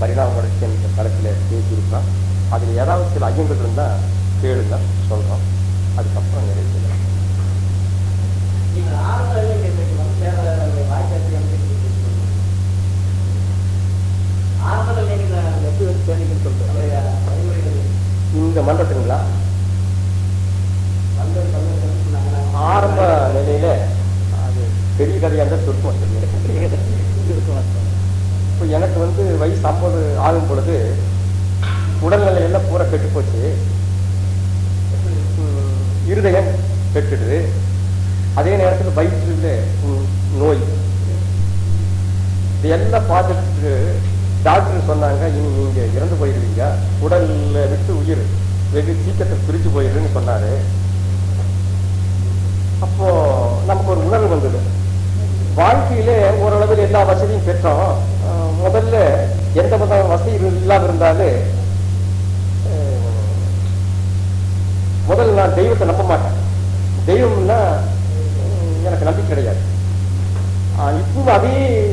பரிணாம வளர்ச்சி என்ற தளத்தில் பேசியிருக்கோம் அதில் ஏதாவது சில ஐயங்கள் இருந்தால் கேளுங்க சொல்கிறோம் அதுக்கப்புறம் நிறைய செய்யலாம். இந்த மன்றத்துங்களா ஆரம்ப நிலையில அது பெரிய கதையாக இருந்தால் சுருக்கம் இப்போ எனக்கு வந்து வயசு ஐம்பது ஆகும் பொழுது உடல்நிலை எல்லாம் பூரா கெட்டு போச்சு. இருதயம் கெட்டுடுது அதே நேரத்தில் வயிற்றுல நோய். இதெல்லாம் பார்த்துட்டு டாக்டர் சொன்னாங்க இனி நீங்க இறந்து போயிடுவீங்க உடல்ல விட்டு உயிர் வெகு சீக்கிரத்தில் பிரிச்சு போயிடுன்னு சொன்னாரு. அப்போ நமக்கு ஒரு உணர்வு வந்தது. வாழ்க்கையிலே ஓரளவில் எல்லா வசதியும் பெற்றோம். முதல்ல எந்த விதமான வசதி இல்லாம இருந்தாலும் முதல்ல நான் தெய்வத்தை நம்ப மாட்டேன். தெய்வம்னா எனக்கு நம்பிக்கை கிடையாது. ஆஹ் இப்பவும் அதே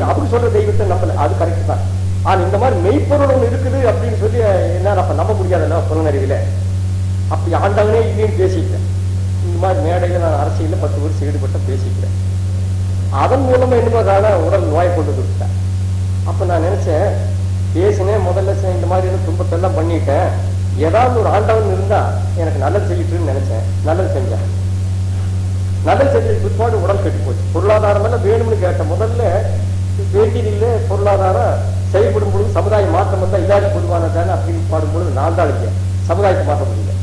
அப்படி சொல்ற தெய்வத்தை நம்பல. அது கரெக்ட் தான். ஆனா இந்த மாதிரி மெய்ப்பொருள் ஒன்று இருக்குது அப்படின்னு சொல்லி என்ன நம்ம நம்ப முடியாதுல்ல புலனறிவில அப்படி ஆண்டவனே இல்லைன்னு பேசிட்டேன். இந்த மாதிரி மேடையில நான் அரசியலில் பத்து வருஷம் ஈடுபட்ட பேசிக்கிறேன். அதன் மூலமா என்னமோ காண உடல் நோயை கொண்டு கொடுத்தேன் அப்ப நான் நினைச்சேன் பேசினேன் முதல்ல இந்த மாதிரி எல்லாம் துன்பத்தெல்லாம் பண்ணிட்டேன். ஏதாவது ஒரு ஆண்டவன் இருந்தா எனக்கு நல்லது செய்யிட்டுன்னு நினைச்சேன். நல்லது செஞ்சேன். நல்லது செஞ்ச பிற்பாடு உடல் கெட்டு போச்சு. பொருளாதாரம் எல்லாம் வேணும்னு கேட்டேன். முதல்ல வேண்டியதில்லை பொருளாதாரம் செயல்படும் பொழுது சமுதாய மாற்றம் வந்தா இல்லாத பொதுவானதானே அப்படின்னு பாடும்பொழுது நான் தான் இருக்கேன். சமுதாயத்தை மாற்ற முடியல.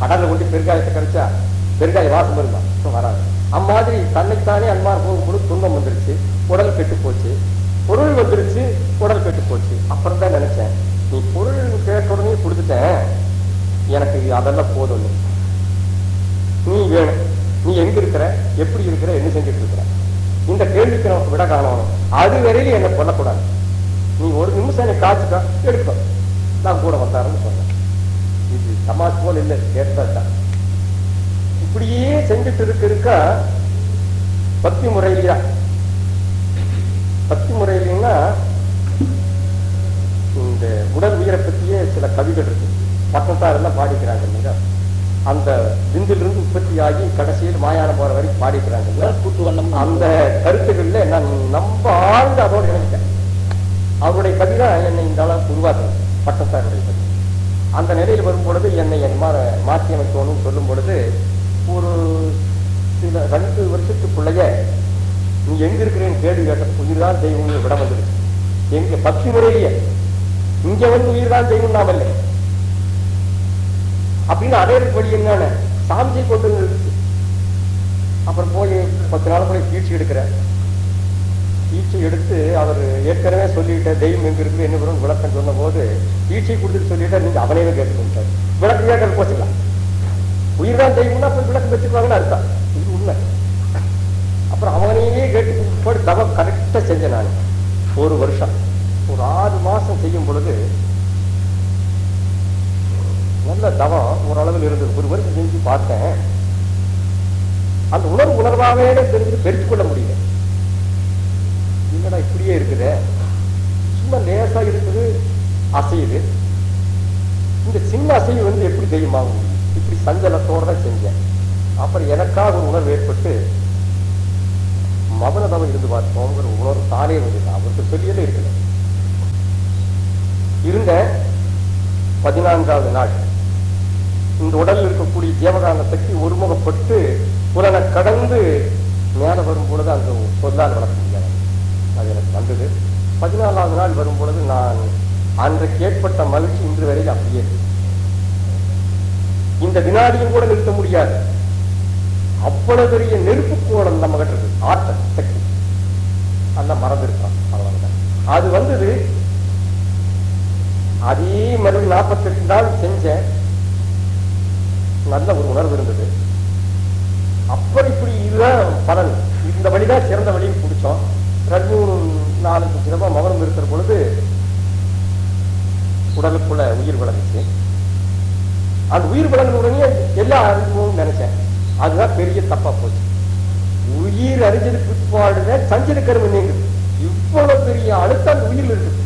கடல்ல கொண்டு பெருங்காயத்தை கிடைச்சா பெருங்காய வாசம் இருந்தான் இப்ப வராது. அம்மாதிரி தன்னைத்தானே அன்பார் போகும்பொழுது துன்பம் வந்துருச்சு. உடல் கெட்டு போச்சு. பொருள் வந்துருச்சு உடல் கெட்டு போச்சு. அப்புறம் தான் நினைச்சேன் நீ பொருள் கேட்ட உடனே கொடுத்துட்டேன் எனக்கு அதெல்லாம் போதும் நீ. வேணும் நீ எங்க இருக்கிற எப்படி இருக்கிற என்ன செஞ்சுட்டு இருக்கிற? இந்த கேள்விக்கு நமக்கு விட காணும் அது வரையிலும் என்ன கொல்லக்கூடாது. நீ ஒரு நிமிஷம் என்னை காய்ச்சிக்கா எடுக்க நான் கூட வந்தாருன்னு சொன்னேன். இது சமாஜ் போல் இல்லை கேட்டதான் இப்படியே செஞ்சுட்டு இருக்க இருக்க பக்தி முறையிலயா பக்தி முறையிலன்னா இந்த உடல் உயிரை பற்றியே சில கவிகள் இருக்கு. பக்கத்தார் எல்லாம் பாடிக்கிறாங்க இல்லைங்க அந்த விந்திலிருந்து உற்பத்தி ஆகி கடைசியில் மாயான போற வரைக்கும் பாடிக்கிறாங்க? கூட்டு வண்ணம் அந்த கருத்துக்கள்ல நான் ரொம்ப ஆழ்ந்து அதோடு இணைஞ்சிட்டேன். அவருடைய கவிதை என்னை இந்த அளவுக்கு உருவாக்குறது பட்டத்தாருடைய கவிதை அந்த நிலையில் வரும் பொழுது என்னை என் மாற்றி அமைக்கணும்னு சொல்லும் பொழுது ஒரு சில ரெண்டு வருஷத்துக்குள்ளேயே நீ எங்க இருக்கிறேன்னு கேள்வி கேட்ட உயிர் தான் தெய்வம் விட வந்தது. எங்க பக்தி முறையிலேயே இங்க வந்து உயிர் தான் தெய்வம் நாம அப்படின்னு அடையிறதுக்கு வழி என்னன்னு சாமிஜி கொண்டு வந்து இருந்துச்சு அப்புறம் போய் பத்து நாள் போய் தீட்சி எடுக்கிறார் தீட்சி எடுத்து அவர் ஏற்கனவே சொல்லிட்ட தெய்வம் எங்க இருக்கு என்ன வரும் விளக்கம் சொன்ன போது தீட்சி கொடுத்துட்டு சொல்லிட்டா நீங்க அவனையே கேட்டுக்கொண்டாரு விளக்கம் கேட்கறது போச்சுக்கலாம் உயிர் தான் தெய்வம்னா அப்ப விளக்கு வச்சுக்குவாங்கன்னு அர்த்தம். இது உண்மை. அப்புறம் அவங்க அவனையே கேட்டு போட்டு தவம் கரெக்டா செஞ்சேன் நான். ஒரு வருஷம். ஒரு ஆறு மாசம் செய்யும் பொழுது நல்ல தவம் ஓரளவில் இருந்தது. ஒரு வருஷம் செஞ்சு பார்த்தேன். அந்த உணர்வு உணர்வாகவே தெரிஞ்சு பெருத்துக் கொள்ள முடியல. என்னடா இப்படியே இருக்குது? சும்மா லேசா இருக்குது. அசையுது. இந்த சின்ன அசைவு வந்து எப்படி தெரியுமா? இப்படி சஞ்சலத்தோடு தான் செஞ்சேன். அப்புறம் எனக்காக ஒரு உணர்வு ஏற்பட்டு மவன இருந்து பார்ப்போங்கிற உணர்வு தானே வந்தது அவருக்கு சொல்லியதே இருக்கல இருந்த பதினான்காவது நாள் இந்த உடலில் இருக்கக்கூடிய ஜீவகாந்த சக்தி ஒருமுகப்பட்டு புலனை கடந்து மேல வரும் பொழுது அந்த சொல்லால் வளர்க்க முடியாது அது எனக்கு வந்தது. பதினாலாவது நாள் வரும் பொழுது நான் அன்றைக்கு ஏற்பட்ட மகிழ்ச்சி இன்று வரையில் அப்படியே இந்த வினாடியும் கூட நிறுத்த முடியாது. அவ்வளவு பெரிய நெருப்பு கோணம் நம்ம கிட்ட இருக்கு. ஆற்றல் சக்தி. அதெல்லாம் மறந்துருக்கான் அவ்வளவுதான் அது வந்தது அதே மாதிரி நாற்பத்தி எட்டு நாள் செஞ்சேன். நல்ல ஒரு உணர்வு இருந்தது. அப்படி இப்படி இதுதான் பலன். இந்த வழிதான் சிறந்த வழியும் பிடிச்சோம். ரெண்டு மூணு நாலஞ்சு தினமா மகனம் இருக்கிற பொழுது உடலுக்குள்ள உயிர் விளங்குச்சு அந்த உயிர் விளங்கின உடனே எல்லா அறிவும் நினைச்சேன். அதுதான் பெரிய தப்பா போச்சு. உயிர் அறிஞ்சது பிற்பாடுதான் சஞ்சல கருமை நீங்குது. இவ்வளவு பெரிய அழுத்தம் உயிர் இருக்குது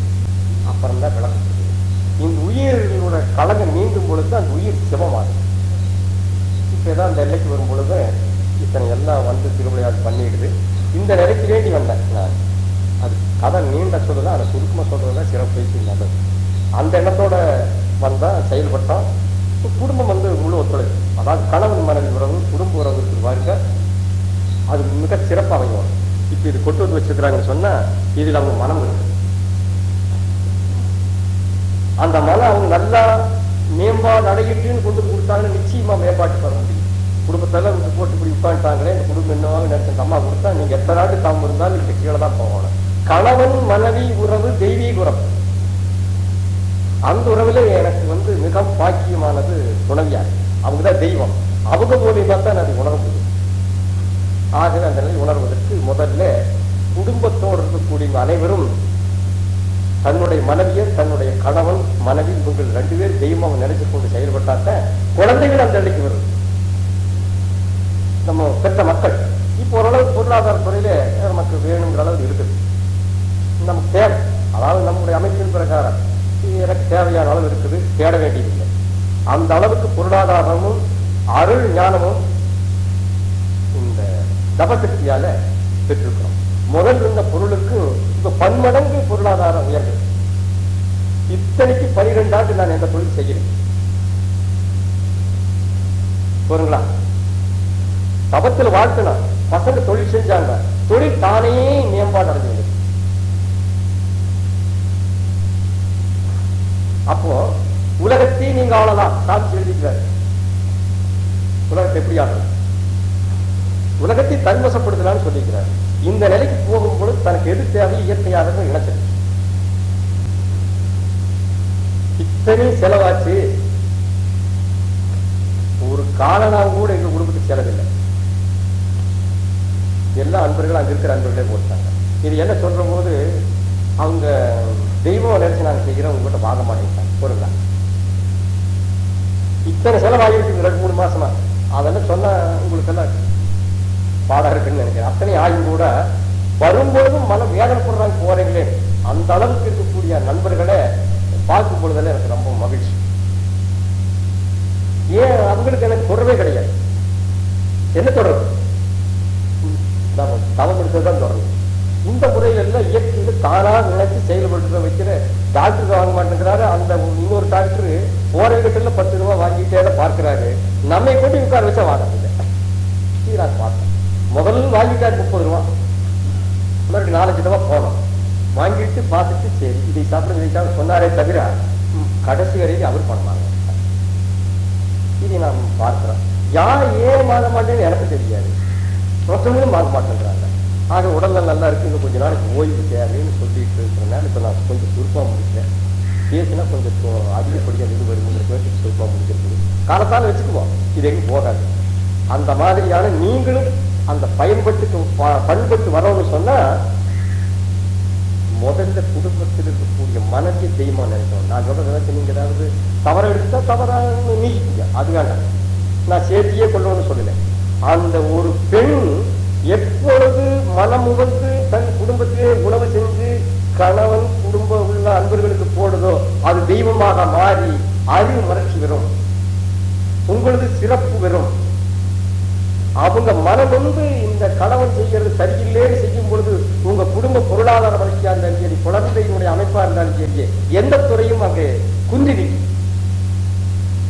அப்புறம் தான் விளக்கம் இந்த உயிரோட கலங்க நீங்கும் பொழுது அந்த உயிர் சிவமாகும் இப்போ ஏதாவது அந்த எல்லைக்கு வரும் பொழுது இத்தனை எல்லாம் வந்து திருவிளையாடு பண்ணிடுது இந்த நிலைக்கு வேண்டி வந்தேன் நான். அது கதை நீண்ட சொல்லுதான் அதை சுருக்கமாக சொல்றதுதான் சிறப்பு பேசி நல்லது அந்த எண்ணத்தோட வந்தால் செயல்பட்டோம். குடும்பம் வந்து முழு ஒத்துழைப்பு. அதாவது கணவன் மனைவி உறவு குடும்ப உறவு இருக்கு பாருங்க. அது மிக சிறப்பாக அமையும். இப்போ இது கொண்டு வந்து வச்சிருக்கிறாங்கன்னு சொன்னா இதில் அவங்க மனம் இருக்கு. அந்த மனம் அவங்க நல்லா மேம்பாடு அடையிட்டுன்னு கொண்டு கொடுத்தாங்கன்னு நிச்சயமா மேம்பாட்டு வர முடியும். குடும்பத்தால போட்டு இப்படி உட்காந்துட்டாங்களே இந்த குடும்பம் என்னவாக நினைச்ச அம்மா கொடுத்தா நீங்க எத்தனை நாட்டு தாம் இருந்தாலும் இந்த கீழே தான் போகணும். கணவன் மனைவி உறவு தெய்வீக உறவு. அந்த உறவுல எனக்கு வந்து மிக பாக்கியமானது துணைவியார். அவங்க தான் தெய்வம். அவங்க மூலியமா தான் நான் அதை உணர முடியும் ஆகவே அந்த நிலை உணர்வதற்கு முதல்ல குடும்பத்தோடு இருக்கக்கூடிய அனைவரும் தன்னுடைய மனைவியை தன்னுடைய கணவன் மனைவி இவங்கள் ரெண்டு பேர் தெய்வம் நினைச்சு கொண்டு செயல்பட்டாக்க குழந்தைகள் அந்த நிலைக்கு வருது. நம்ம பெற்ற மக்கள். இப்போ ஓரளவு பொருளாதார துறையில நமக்கு வேணுங்கிற அளவு இருக்குது. நமக்கு தேவை. அதாவது நம்முடைய அமைப்பின் பிரகாரம். எனக்கு தேவையான அளவு இருக்குது. தேட வேண்டியதில்லை. அந்த அளவுக்கு பொருளாதாரமும் அருள் ஞானமும் இந்த தபசக்தியால பெற்றிருக்கிறோம். முதல் இருந்த பொருளுக்கு இப்ப பன்மடங்கு பொருளாதாரம் உயர்ந்தது இத்தனைக்கு பனிரெண்டு ஆண்டு நான் எந்த தொழில் செய்கிறேன். போருங்களா தபத்துல வாழ்த்தினா பசங்க தொழில் செஞ்சாங்க. தொழில் தானே மேம்பாடு அடைஞ்சது. அப்போ உலகத்தை நீங்க அவ்வளவுதான். சாமி எழுதிக்கிறார். உலகத்தை எப்படி ஆகும் உலகத்தை தன்வசப்படுத்தலாம்னு சொல்லிக்கிறார். இந்த நிலைக்கு போகும்பொழுது தனக்கு எது தேவை இயற்கையாக இணைச்சது இத்தனை செலவாச்சு. ஒரு காலனா கூட எங்க குடும்பத்துக்கு செலவில்லை. எல்லா அன்பர்களும் அங்க இருக்கிற அன்பர்களே போட்டாங்க. இது என்ன சொல்ற போது அவங்க தெய்வம் நினைச்சு நாங்க செய்கிறோம் உங்ககிட்ட வாங்க மாட்டேங்கிறாங்க பொருளா இத்தனை செலவாகிருக்கு ரெண்டு மூணு மாசமா. அதெல்லாம் சொன்னா உங்களுக்கு எல்லாம் பாடம் இருக்குன்னு நினைக்கிறேன். அத்தனை ஆயும் கூட வரும்பொழுதும் மனம் வேதனைப்படுறாங்க போறீங்களே. அந்த அளவுக்கு இருக்கக்கூடிய நண்பர்களை பார்க்கும் பொழுதுல எனக்கு ரொம்ப மகிழ்ச்சி. ஏன் அவங்களுக்கு எனக்கு தொடர்பே கிடையாது. என்ன தொடர்பு? நம்ம தவம் எடுத்ததுதான் தொடர்பு. இந்த முறையில எல்லாம் இயற்கையில தானா நினைச்சு செயல்படுத்த வைக்கிற டாக்டர் வாங்க மாட்டேங்கிறாரு. அந்த இன்னொரு டாக்டர் போறவங்கிட்ட பத்து ரூபாய் வாங்கிட்டே தான் பார்க்கிறாரு. நம்மை கொண்டு உட்கார வச்சா வாங்கல நான் பார்த்தேன் முதல்ல வாங்கிட்டாரு முப்பது ரூபா. மறுபடியும் நாலஞ்சு ரூபா போனோம். வாங்கிட்டு பார்த்துட்டு சரி இதை சாப்பிட இதை சாப்பிட சொன்னாரே தவிர கடைசி வரைக்கும் அவர் பணம் இதை நாம் பார்க்கிறோம். யார் ஏன் வாங்க மாட்டேன்னு எனக்கு தெரியாது. மொத்தமும் வாங்க மாட்டேங்கிறாங்க ஆக உடல்நல நல்லா இருக்கு இன்னும் கொஞ்ச நாளைக்கு ஓய்வு தேவைன்னு சொல்லிட்டு இருக்கிறனால இப்ப நான் கொஞ்சம் சுருப்பா முடிச்சேன். பேசினா கொஞ்சம் சு- அதிகப்படியாக இது வருங்கிற பேருக்கு சொல்லுவா முடிக்கிறது. காலத்தால வச்சுக்குவோம். இது எங்க போகாது. அந்த மாதிரியான நீங்களும் அந்த பயன்பட்டுக்கு பண்பட்டு வரணும்னு சொன்னா முதல்ல குடும்பத்தில் இருக்கக்கூடிய மனதை தெய்வமா நினைக்கணும். நான் சொல்ற நினைச்சு நீங்க ஏதாவது தவற எடுத்தா தவறா நீக்கிங்க அது வேண்டாம். நான் சேர்த்தியே கொள்ளணும்னு சொல்லல. அந்த ஒரு பெண் எப்பொழுது மனம் உகந்து தன் குடும்பத்திலே உணவு செஞ்சு கணவன் குடும்பம் உள்ள அன்பர்களுக்கு போடுதோ அது தெய்வமாக மாறி அறிவு மறைச்சி வரும் உங்களது சிறப்பு வரும் அவங்க மனம் வந்து இந்த கணவன் செய்கிறது சரியில்லைன்னு செய்யும் பொழுது உங்க குடும்ப பொருளாதார வளர்ச்சியா இருந்தாலும் சரி குழந்தையினுடைய அமைப்பா இருந்தாலும் சரி எந்த துறையும் அங்கே குந்திரி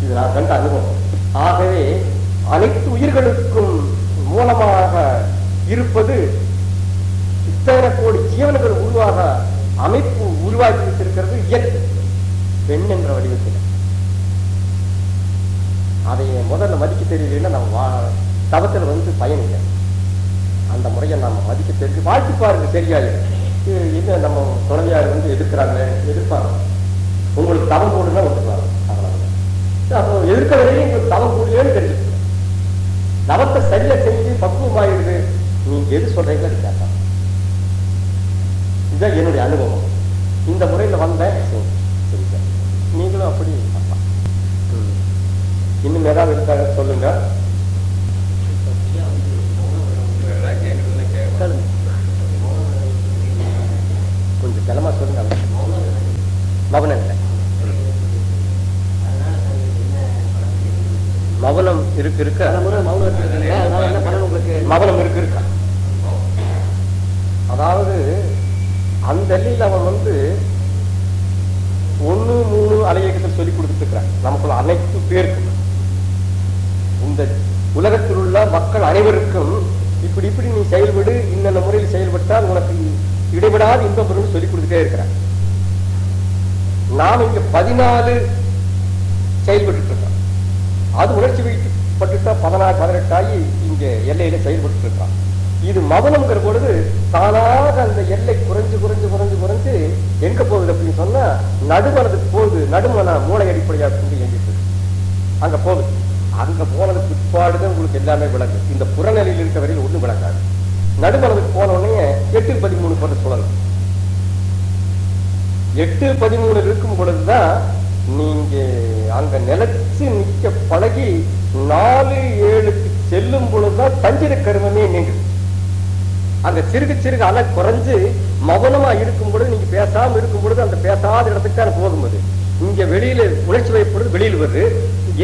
இது நான் கண்ட அனுபவம். ஆகவே அனைத்து உயிர்களுக்கும் மூலமாக இருப்பது இத்தனை கோடி ஜீவன்கள் உருவாக அமைப்பு உருவாக்கி வைத்திருக்கிறது இயற்கை. பெண் என்ற வடிவத்தில். அதை முதல்ல மதிக்க தெரியலன்னா நம்ம வா- வந்து பயன் இல்லை அந்த முறையை நம்ம மதிக்க தெரிஞ்சு வாழ்த்து பாருங்க சரியாயிடும் என்ன நம்ம குழந்தையார் வந்து எதிர்க்கிறாங்க எதிர்ப்பாங்க? உங்களுக்கு தவம் போடுனா ஒத்துக்கலாம் அவ்வளவுதான் அப்போ எதிர்க்க உங்களுக்கு தவம் கூடலேன்னு தெரிஞ்சுக்கணும் தவத்தை சரியா செஞ்சு பக்குவமாயிடுது. நீங்க எது சொல்றீங்களோ அது கேட்கலாம். இதுதான் என்னுடைய அனுபவம். இந்த முறையில வந்தேன் சரி, சரி சார். நீங்களும் அப்படி. இன்னும் ஏதாவது இருக்காங்க சொல்லுங்க. கொஞ்சம் கிளம்ப சொல்லுங்க. மகன் இல்லை. இருக்கு இருக்க? முறை மௌனம் இருக்கு இருக்கா? அதாவது அந்த அள்ளியில் அவன் வந்து ஒண்ணு மூணு அலையகத்தில் சொல்லி கொடுத்துட்டு இருக்கிறான் நமக்குள்ள அனைத்து பேருக்கும். இந்த உலகத்தில் உள்ள மக்கள் அனைவருக்கும் இப்படி இப்படி நீ செயல்படு இன்னென்ன முறையில் செயல்பட்டால் உனக்கு இடைவிடாத இன்பம் பெறும் சொல்லிக் கொடுத்துட்டே இருக்கிறான். நாம் இங்க பதினாலு செயல்பட்டு இருக்கோம் அது உணர்ச்சி வைக்கப்பட்டுட்டா பதினாறு பதினெட்டு ஆகி இங்க எல்லையில செயல்பட்டு இருக்கான் இது மதனம்ங்கிற பொழுது தானாக அந்த எல்லை குறைஞ்சு குறைஞ்சு குறைஞ்சு குறைஞ்சு எங்க போகுது அப்படின்னு சொன்னா நடுமனதுக்கு போகுது. நடுமன மூளை அடிப்படையாக கொண்டு இயங்கிட்டு அங்க போகுது. அங்க போனதுக்கு பிற்பாடுதான் உங்களுக்கு எல்லாமே விளங்கு. இந்த புறநிலையில் இருக்க வரையில் ஒண்ணும் விளங்காது. நடுமனதுக்கு போன உடனே எட்டு பதிமூணு போன்ற சுழலும் எட்டு பதிமூணு இருக்கும் பொழுதுதான் நீங்க அங்க நிலைச்சு நிக்க பழகி நாலு ஏழுக்கு செல்லும் பொழுதுதான் தஞ்சிர கருமமே நீங்க அந்த சிறுக சிறுக அலை குறைஞ்சு மௌனமா இருக்கும் பொழுது நீங்க பேசாம இருக்கும் பொழுது அந்த பேசாத இடத்துக்கு தான் போகும்போது. இங்க வெளியில உணர்ச்சி வைப்பொழுது வெளியில வருது.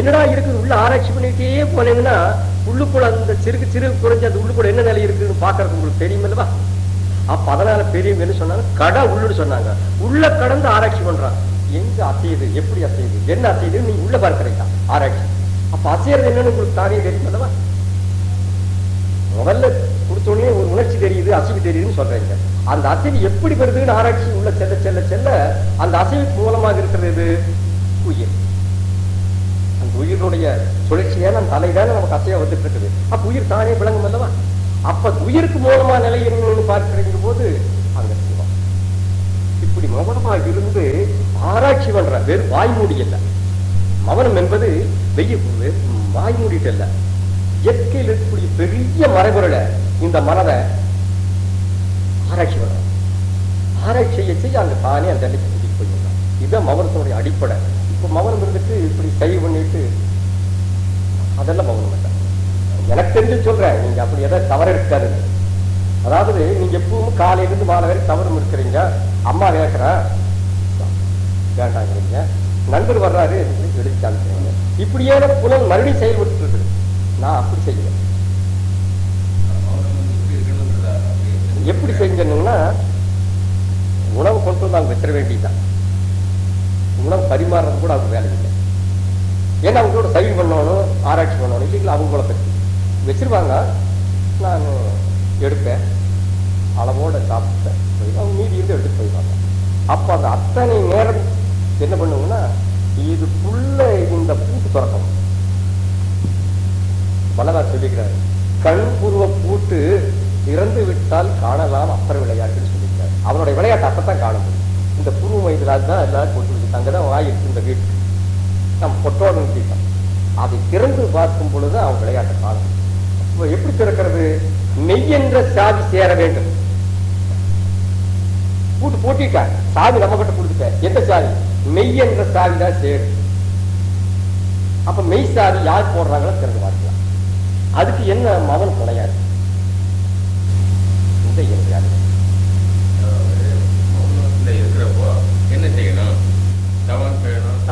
என்னடா இருக்குது? உள்ள ஆராய்ச்சி பண்ணிட்டே போனீங்கன்னா உள்ளுக்குள்ள அந்த சிறுகு சிறுகு குறைஞ்சு அந்த உள்ளுக்குள்ள என்ன நிலை இருக்குன்னு பாக்குறது உங்களுக்கு தெரியுமில்லவா அப்ப அதனால பெரியவங்க என்ன சொன்னாங்க? கடை உள்ளுன்னு சொன்னாங்க. உள்ள கடந்து ஆராய்ச்சி பண்றான். எங்க அசையுது? எப்படி அசையுது? என்ன அசையுது நீ உள்ள பார்க்கறீங்க ஆராய்ச்சி. அப்ப அசையறது என்னன்னு உங்களுக்கு தானே தெரியும் அல்லவா முதல்ல கொடுத்தோடனே உணர்ச்சி தெரியுது அசைவு தெரியுதுன்னு சொல்றீங்க. அந்த அசைவு எப்படி வருதுன்னு ஆராய்ச்சி உள்ள செல்ல செல்ல செல்ல அந்த அசைவு மூலமாக இருக்கிறது உயிர். அந்த உயிரினுடைய சுழற்சியான அந்த அலைதானே நமக்கு அசையா வந்துட்டு இருக்குது. அப்ப உயிர் தானே விளங்கும் அல்லவா? அப்ப உயிருக்கு மூலமா நிலை என்னன்னு பார்க்கிறீங்க போது அங்க சிவம். இப்படி மௌனமா இருந்து ஆராய்ச்சி பண்ற வெறும் வாய்மூடி இல்ல மௌனம் என்பது வெய்ய வாய்மூடிட்டு இல்ல இயற்கையில் இருக்கக்கூடிய பெரிய மறைபொருளை இந்த மனதை ஆராய்ச்சி வரும் ஆராய்ச்சி செய்ய செய்ய தானே அந்த எல்லைக்கு கூட்டிட்டு போயிடலாம் இதுதான் மௌனத்தினுடைய அடிப்படை. இப்போ மௌனம் இருந்துட்டு இப்படி சரி பண்ணிட்டு அதெல்லாம் மௌனம் இல்லை எனக்கு தெரிஞ்சு சொல்றேன் நீங்க அப்படி எதாவது தவறு இருக்காது அதாவது நீங்க எப்பவும் காலையில இருந்து மாலை வரை தவறும் இருக்கிறீங்க. அம்மா கேட்கிறேன் வேண்டாங்கிறீங்க. நண்பர் வர்றாரு எழுதி காமிக்கிறீங்க. இப்படியே புலன் மறுபடியும் செயல்பட்டு இருக்குது. நான் அப்படி செய்யல. எப்படி செஞ்சனுங்கன்னா உணவு கொண்டு வந்து அவங்க வச்சிட வேண்டியதுதான். உணவு பரிமாறுறது கூட அவங்க வேலை இல்லை. ஏன்னா அவங்களோட சரி பண்ணணும் ஆராய்ச்சி பண்ணணும் இல்லைங்களா? அவங்கள பற்றி வச்சிருவாங்க. நான் எடுப்பேன். அளவோட சாப்பிட்டேன். அவங்க மீதி இருந்து எடுத்து போயிடுவாங்க. அப்போ அந்த அத்தனை நேரம் என்ன பண்ணுவோம்னா இதுக்குள்ள இந்த பூட்டு திறக்கணும் வல்லவர் சொல்லிக்கிறாரு. கண் பூர்வ பூட்டு திறந்து விட்டால் காணலாம் அப்புறம் விளையாட்டுன்னு சொல்லியிருக்காரு. அவனுடைய விளையாட்டு அப்பதான் காண முடியும் இந்த புது மைதிலால் தான் எல்லாரும் போட்டு தங்கதான் அங்கதான் வாய் இந்த வீட்டுக்கு நம்ம பொட்டோட நிறுத்திட்டோம் அதை திறந்து பார்க்கும் பொழுது அவன் விளையாட்டை காணும் எப்படி திறக்கிறது? மெய் என்ற சாதி சேர வேண்டும். கூட்டு போட்டிட்டாங்க சாவி நம்ம கிட்ட கொடுத்துட்டேன் எந்த சாவி? மெய் என்ற சாவி தான் சேரும். அப்ப மெய் சாவி யார் போடுறாங்களோ திறந்து பார்க்கலாம். அதுக்கு என்ன மவன் துணையா இருக்கு இந்த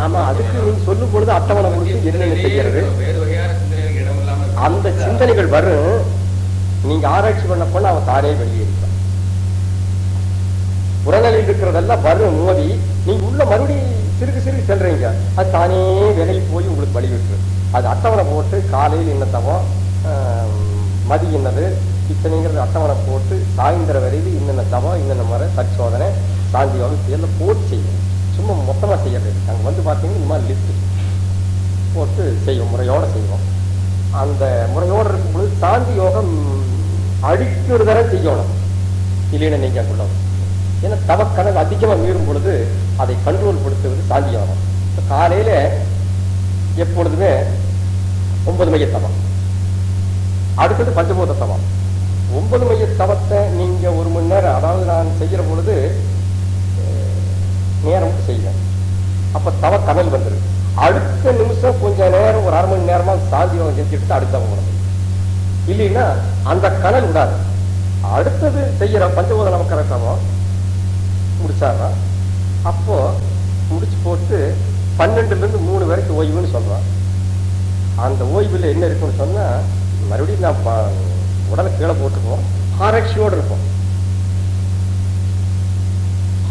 ஆமா அதுக்கு நீங்க சொல்லும் பொழுது அட்டவணை கொடுத்து என்ன செய்யறது அந்த சிந்தனைகள் வரும். நீங்க ஆராய்ச்சி பண்ண பண்ண அவன் தாரே வெளியேறிப்பான். புறநிலையில் இருக்கிறதெல்லாம் வரும் மோதி. நீங்க உள்ள மறுபடியும் சிறுக்கு சிறுக்கு செல்றீங்க. அது தானே விலகி போய் உங்களுக்கு வழி விட்டுரு அது அட்டவணை போட்டு காலையில் என்ன தவம் மதி என்னது? இத்தனைங்கிறது அட்டவணை போட்டு சாயந்தரம் வரையில் இன்னென்ன தவம் இன்னென்ன முறை பரிசோதனை சாந்தி யோகம் எல்லாம் போட்டு செய்யணும். சும்மா மொத்தமா செய்யறது அங்கே வந்து பார்த்தீங்கன்னா இந்த மாதிரி லிஸ்ட் போட்டு செய்வோம் முறையோட செய்வோம். அந்த முறையோட இருக்கும் பொழுது சாந்தி யோகம் அடிக்கிற தரம் செய்யணும். இல்லைன்னு நீங்க கொள்ளணும் ஏன்னா தவக்கணக்கு அதிகமா மீறும் பொழுது அதை கண்ட்ரோல் படுத்துவது சாந்தி யோகம். இப்போ காலையில எப்பொழுதுமே ஒன்பது மைய தவம். அடுத்தது பஞ்சபூத தவம். ஒன்பது மைய தவத்தை நீங்க ஒரு மணி நேரம் அதாவது நான் செய்யற பொழுது நேரம் செய்வேன். அப்ப தவ கமல் வந்துரு அடுத்த நிமிஷம் கொஞ்ச நேரம் ஒரு அரை மணி நேரமா சாந்தி யோகம் செஞ்சுட்டு அடுத்த உணவு இல்லைன்னா அந்த கணல் விடாது அடுத்தது செய்யற பஞ்சபூத கிரமம் முடிச்சாடுறான் அப்போ முடிச்சு போட்டு பன்னெண்டுல இருந்து மூணு வரைக்கும் ஓய்வுன்னு சொல்றான் அந்த ஓய்வுல என்ன இருக்குன்னு சொன்னா மறுபடியும் நான் ப- உடலை கீழே போட்டுக்குவோம். ஆராய்ச்சியோடு இருப்போம்.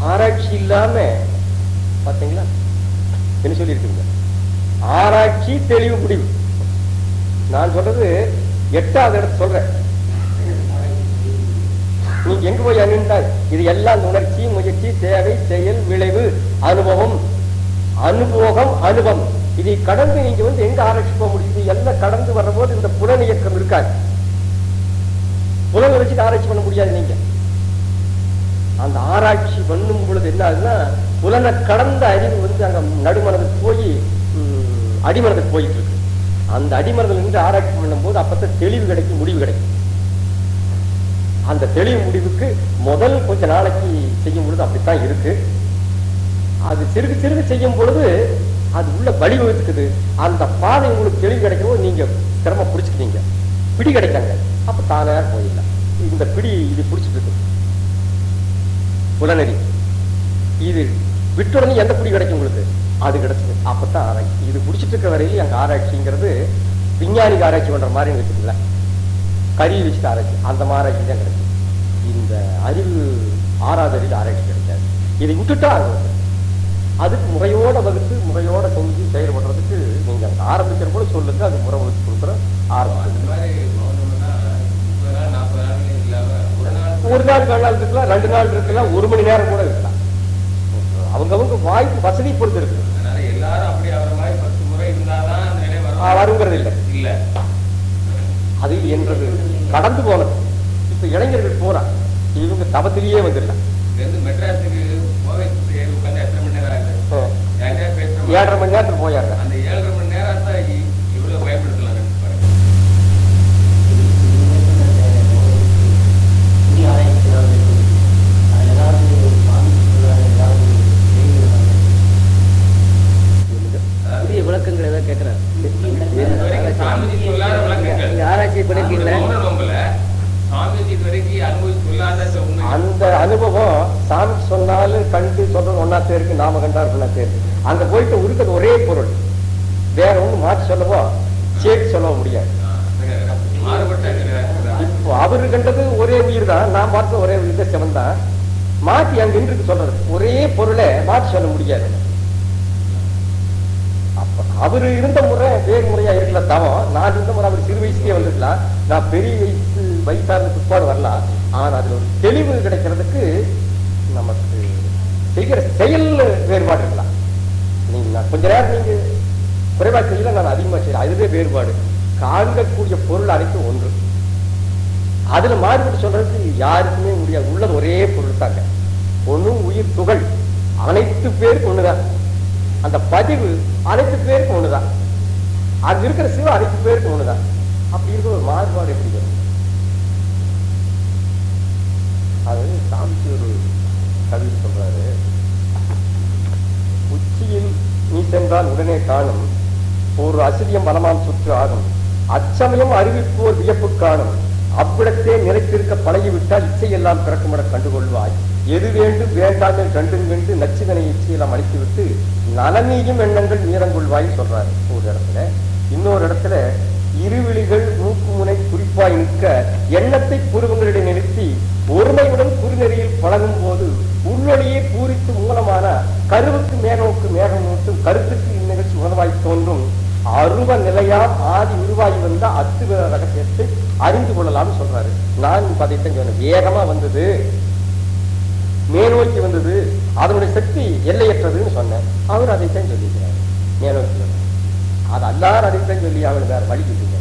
ஆராய்ச்சி இல்லாம பாத்தீங்களா? என்ன சொல்லியிருக்கீங்க? ஆராய்ச்சி தெளிவு முடிவு. நான் சொல்றது எட்டாவது இடத்து சொல்றேன். நீங்க எங்க போய் அணிந்தால் இது எல்லாம் உணர்ச்சி முயற்சி தேவை செயல் விளைவு அனுபவம். அனுபவம் அனுபவம். இதை கடந்து நீங்க வந்து எங்க ஆராய்ச்சி போக முடியுது எல்லாம் கடந்து வரும்போது இந்த புலன் இயக்கம் இருக்காது. புலனை வச்சுட்டு ஆராய்ச்சி பண்ண முடியாது நீங்க. அந்த ஆராய்ச்சி பண்ணும் பொழுது என்ன ஆகுதுன்னா புலனை கடந்த அறிவு வந்து அங்க நடுமனதுக்கு போய் அடிமனதுக்கு போயிட்டு இருக்கு. அந்த அடிமனதில் இருந்து ஆராய்ச்சி பண்ணும்போது அப்பத்தான் தெளிவு கிடைக்கும் முடிவு கிடைக்கும். அந்த தெளிவு முடிவுக்கு முதல் கொஞ்ச நாளைக்கு செய்யும் பொழுது அப்படித்தான் இருக்கு. அது சிறுகு சிறுகு செய்யும் பொழுது அது உள்ள வழிவகுத்துக்குது அந்த பாதை உங்களுக்கு தெளிவு கிடைக்கும் நீங்க சிரமம் பிடிச்சிக்கிறீங்க பிடி கிடைக்காங்க. அப்ப தானே போயிடலாம் இந்த பிடி இது பிடிச்சிட்டு இருக்கு உடனடி. இது விட்டுடனே எந்த பிடி கிடைக்கும் உங்களுக்கு? அது கிடைச்சது. அப்பதான் ஆராய்ச்சி. இது பிடிச்சிட்டு இருக்க வரையிலும் அங்க ஆராய்ச்சிங்கிறது விஞ்ஞானிக்கு ஆராய்ச்சி பண்ற மாதிரி வச்சுக்கல கறி வச்சுட்டு ஆராய்ச்சி. அந்த மாதிரி ஆராய்ச்சி தான் கிடைக்கும் இந்த அறிவு ஆறாவது அறிவு ஆராய்ச்சி கிடைக்காது. இதை விட்டுட்டா அது அதுக்கு முறையோட வகுத்து முறையோட செஞ்சு செயல்படுறதுக்கு நீங்க ஆரம்பிக்கிற போல சொல்லுங்க. அது முறை வகுத்து கொடுக்குற ஆரம்பிச்சு மாதிரி மௌனம்னா முப்பது நாள் நாற்பது நாள் இல்லாம ஒரு நாள் ரெண்டு நாள் இருக்கலாம் ரெண்டு நாள் இருக்கலாம் ஒரு மணி நேரம் கூட இருக்கலாம். அவங்கவங்க வாய்ப்பு வசதி பொறுத்து இருக்கு வருங்கிறது இல்லை. இல்ல. அது என்றது கடந்து போனது. இப்ப இளைஞர்கள் போறாங்க இவங்க தவத்திலேயே வந்துடலாம் ஏழரை மணி நேரத்துக்கு போயிடுறேன் அந்த ஏழரை மணி நேரம் தான் இ- இவ்வளவு பயன்படுத்தலாம் நினைச்சு பாருங்க புதிய அதாவது விளக்கங்கள் ஏதாவது கேட்கிறார் இது வரைக்கும் சாமிஜி சொல்லாத விளக்கங்கள் நீங்க ஆராய்ச்சி பண்ணிருக்கீங்களா. அந்த அனுபவம் சாமி சொன்னாலும் கண்டு சொல்றது ஒன்னா தேருக்கு நாம கண்டா ஒன்னா தேருக்கு அங்க போயிட்டு இருக்கிறது ஒரே பொருள். வேற ஒண்ணு மாற்றி சொல்லவோ சேர்த்து சொல்ல முடியாது. இப்போ அவரு கண்டது ஒரே உயிர் தான் நான் பார்த்த ஒரே உயிர் தான் சிவன் தான் மாற்றி அங்க இருக்கு சொல்றது. ஒரே பொருளை மாற்றி சொல்ல முடியாது. அவரு இருந்த முறை வேறு முறையா இருக்கல தவம். நான் இருந்த முறை அவர் சிறு வயசுலயே வந்திருக்கலாம் நான் பெரிய வயசு வயசான பிற்பாடு வரலாம் ஆனா அதுல ஒரு தெளிவு கிடைக்கிறதுக்கு நமக்கு செய்கிற செயல் வேறுபாடு இருக்கலாம் நீங்க கொஞ்ச நேரம் நீங்க குறைவா செய்யல நான் அதிகமா செய்யல. அதுவே வேறுபாடு. காண்கக்கூடிய பொருள் அனைத்தும் ஒன்று. அதுல மாறுபட்டு சொல்றதுக்கு யாருக்குமே முடியாது. உள்ளது ஒரே பொருள் தாங்க ஒண்ணும் உயிர் துகள். அனைத்து பேருக்கு ஒண்ணுதான். அந்த பதிவு அனைத்து பேருக்கும் ஒண்ணுதான். அங்க இருக்கிற சிவம் அனைத்து பேருக்கும் ஒண்ணுதான். அப்படி இருக்கிற ஒரு மாறுபாடு எப்படி வரும்? அது சாமிக்கு ஒரு கவி சொல்றாரு. உச்சியில் நீ சென்றால் உடனே காணும். ஒரு அசிரியம் வனமாம் சுற்று ஆகும் அச்சமயம் அறிவிப்போர் வியப்பு காணும். அவ்விடத்தே நிலைத்திருக்க பழகிவிட்டால் இச்சையெல்லாம் பிறக்குமிட கண்டுகொள்வாய். எது வேண்டும் வேண்டாம் கண்டும் கண்டு நச்சுதனை இச்சையெல்லாம் அழித்துவிட்டு நலனீயும் எண்ணங்கள் நீரங்கொள்வாய் சொல்றாரு ஒரு இடத்துல இன்னொரு இடத்துல இருவிழிகள் மூக்குமுனை குறிப்பாய் நிற்க எண்ணத்தை புருவங்களிடையே நிறுத்தி ஒருமையுடன் குறுநெறியில் பழகும் போது உள்ளொளியே பூரித்து மூலமான கருவுக்கு மேகமுக்கு மேகம் ஊட்டும் கருத்துக்கு இந்நிகழ்ச்சி உணவாய் தோன்றும். அருவ நிலையால் ஆதி உருவாகி வந்த அத்துவ ரகசியத்தை அறிந்து கொள்ளலாம்னு சொல்றாரு. நான் இப்ப சொன்னேன். வேகமா வந்தது. மேலோக்கி வந்தது. அதனுடைய சக்தி எல்லையற்றதுன்னு சொன்னேன். அவர் அதைத்தான் சொல்லியிருக்கிறார் மேலும் அது அல்லார் அதைத்தான் சொல்லி அவர் வேற வழி இல்லைங்க